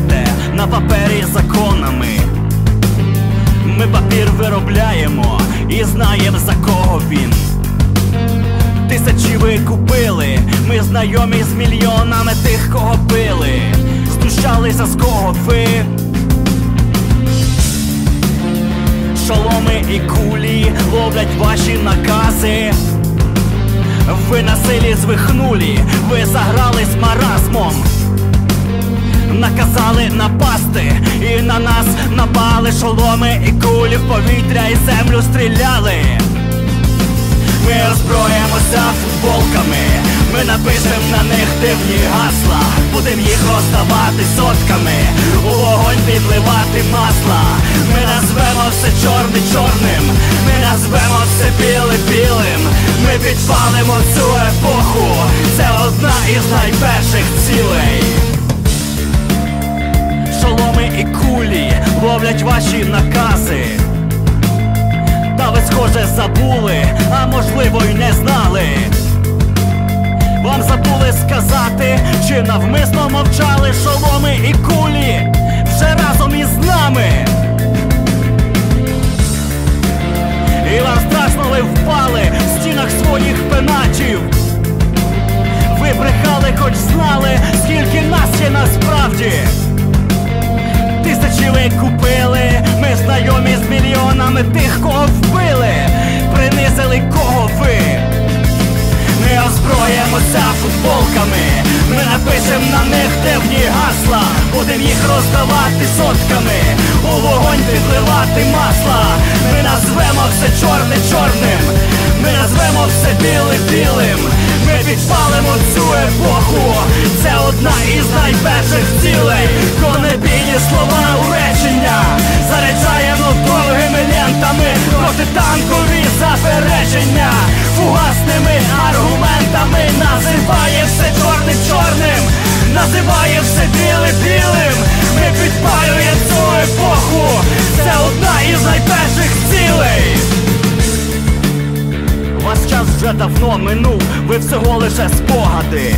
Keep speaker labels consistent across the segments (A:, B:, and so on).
A: пишете на папері законами. Ми папір виробляємо і знаємо за кого він. Тисячі ви купили, ми знайомі з мільйонами тих, кого били, знущалися з кого ви. Шоломи і кулі ловлять ваші накази. Ви на силі звихнулі, ви загрались маразмом. Наказали напасти, і на нас напали шоломи і кулі в повітря і землю стріляли. Ми озброїмося футболками, ми напишем на них дивні гасла, будем їх роздавати сотками, у вогонь підливати масла. Ми назвемо все чорне чорним, ми назвемо все біле білим. Ми підпалимо цю епоху. Це одна із найперших цілей. Шоломи і кулі ловлять ваші накази. Та ви схоже забули, а можливо й не знали. Вам забули сказати, чи навмисно мовчали шоломи і кулі вже разом із нами. І вам страшно ви впали в стінах своїх пеначів. Ви брехали, хоч знали, скільки нас є насправді. Мільйонами тих, кого вбили, принизили кого ви. Ми озброїмося футболками, ми напишем на них дивні гасла, будем їх роздавати сотками, у вогонь підливати масла. Ми назвемо все чорне чорним, ми назвемо все біле білим. Ми підпалимо цю епоху. Це одна із найперших цілей. Конебійні слова у речення заряджаємо довгими лентами протитанкові заперечення, фугасними аргументами називає все чорне чорним, називає все біле білим. Ми підпалюємо цю епоху. Це одна із найперших цілей. Ваш час вже давно минув, ви всього лише спогади.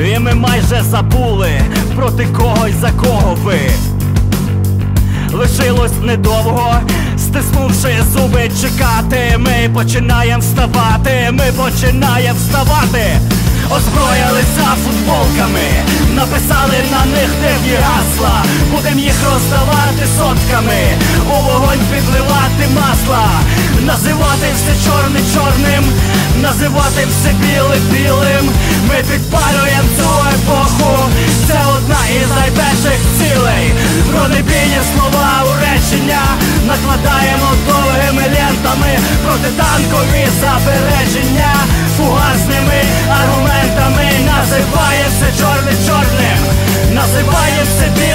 A: І ми майже забули проти кого й за кого ви. Лишилось недовго, стиснувши зуби чекати. Ми починаємо вставати, ми починаємо вставати. Озброїлися футболками, написали на них дивні гасла. Будем їх роздавати сотками, у вогонь підливати масла, називати все чорне чорним, називати все біле білим. Ми підпалюємо цю епоху. Це одна із найперших цілей. Пронебійні слова у речення накладаємо довгими лентами протитанкові заперечення, фугасними аргументами називає все чорне чорним, називає все білим.